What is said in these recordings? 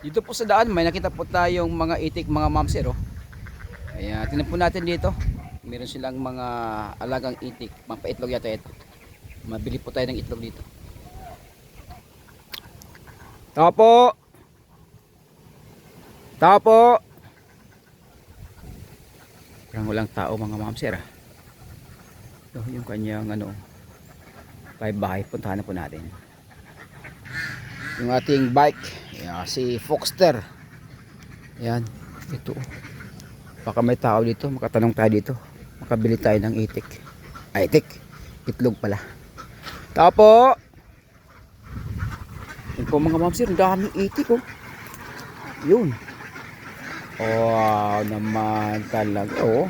Dito po sa daan, may nakita po tayong mga itik, mga mamser, oh. Kaya tingnan po natin dito. Meron silang mga alagang itik. Mga paitlog yata ito. Mabili po tayo ng itlog dito. Tao po! Tao po! Parang walang tao mga mamser, ah. Ito yung kanyang ano, bahay-bahay. Puntahan na po natin. Yung ating bike. Yan, si Foxter. Yan. Ito. Baka may tao dito. Makatanong tayo dito. Makabili tayo ng itik. Ay, itik. Itlog pala. Tao po! Yan po mga mamsir. Ang daming itik oh. Yun. Wow naman talaga oh.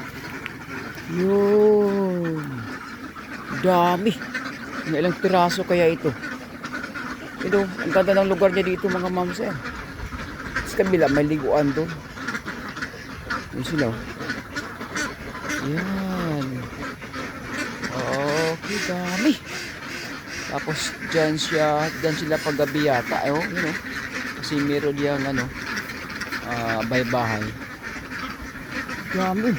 Yun. Dami. May ilang piraso kaya ito. Ito, ang ganda ng lugar niya dito mga mamsir. Sa kabila, may liguan doon. Yun sila. oh. Yan. Okay, dami. Tapos dyan siya, dyan sila paggabi yata. Eh, oh, yun oh. Kasi meron diyang ano, ah, bahay-bahay. Dami.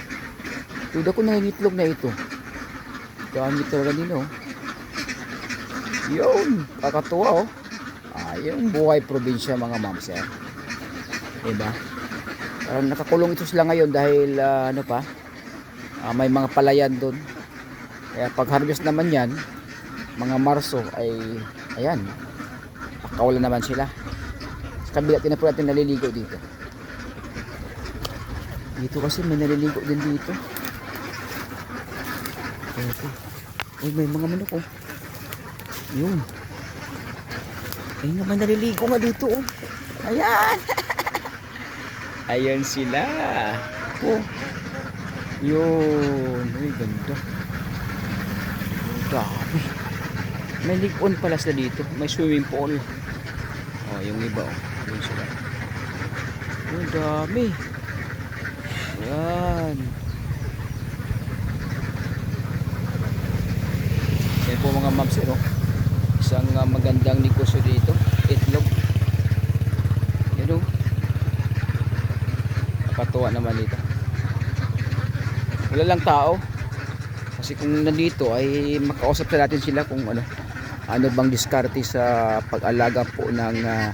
Tuda ko nangingitlog na ito. Dami talaga nila oh. Yun, kakatuwa oh. Ah, yung buhay probinsya mga mamsir. Diba? Parang nakakulong ito sila ngayon dahil ah, ano pa, ah, may mga palayan doon. Kaya pag harvest naman yan, mga Marso ay, ayan, pakawala naman sila. Sa kabila, tinan po natin naliligo dito. Dito kasi may naliligo din dito. Okay. Uy, may mga manok oh. Yun. Ay naman naliligo nga dito oh. Ayan. Ayan sila. Oh. Yun. Uy, ganda. Dami. May ligon pala sila dito. May swimming pool. Oh, yung iba oh. Yun sila. Yung dami. Ayan. Yan po mga maps eh, no? Isang ah, magandang negosyo dito. Itlog. Yan o. Naman dito. Wala lang tao. Kasi kung nandito ay makausap na natin sila kung ano ano bang diskarte sa pag-alaga po ng ah,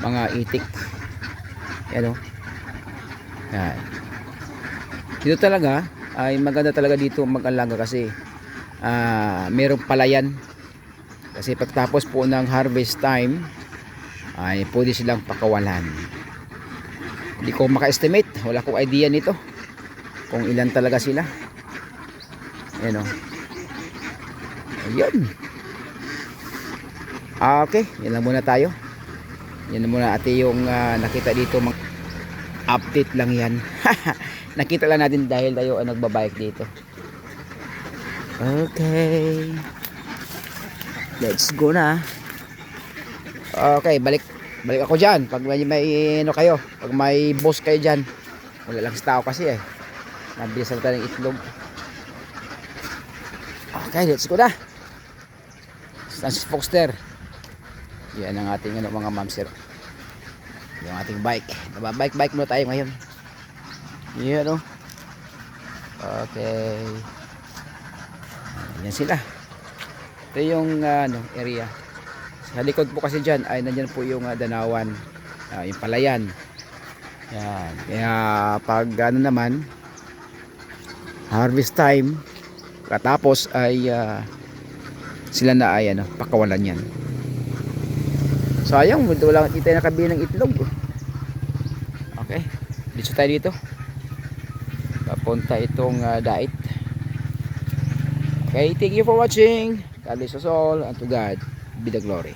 mga itik. Yan o. Dito talaga ay maganda talaga dito mag-alaga kasi ah merong palayan kasi pagtapos po ng harvest time ay pwede silang pakawalan. Hindi ko maka-estimate. Wala akong idea nito kung ilan talaga sila. Ayan o ayun. Ah, okay. Yan lang muna tayo. Yan muna ate yung ah, nakita dito. Update lang yan. Nakita lang natin dahil tayo ang nagbabike dito. Okay. Let's go na. Okay, balik balik ako diyan pag may, may ano kayo, pag may boss kayo diyan. Wala lang sa tao kasi eh. Nabilis lang ng itlog. Okay, let's go na. Francis Foxter. Yan ang ating ano, mga mamsir. Yung ating bike. Nababike bike muna tayo ngayon. Yan oh. Okay. Yan sila. Ito yung ah, ano, area. Sa likod po kasi dyan ay nandyan po yung ah, danawan. ah, yung palayan. Yan. Kaya pag ano naman harvest time katapos ay ah, sila na ay ano, pakawalan yan. Sayang, wala hindi tayo nakabili ng itlog. Okay. Dito tayo dito. Papunta itong ah, dait. Okay, thank you for watching. God bless us all and to God be the glory.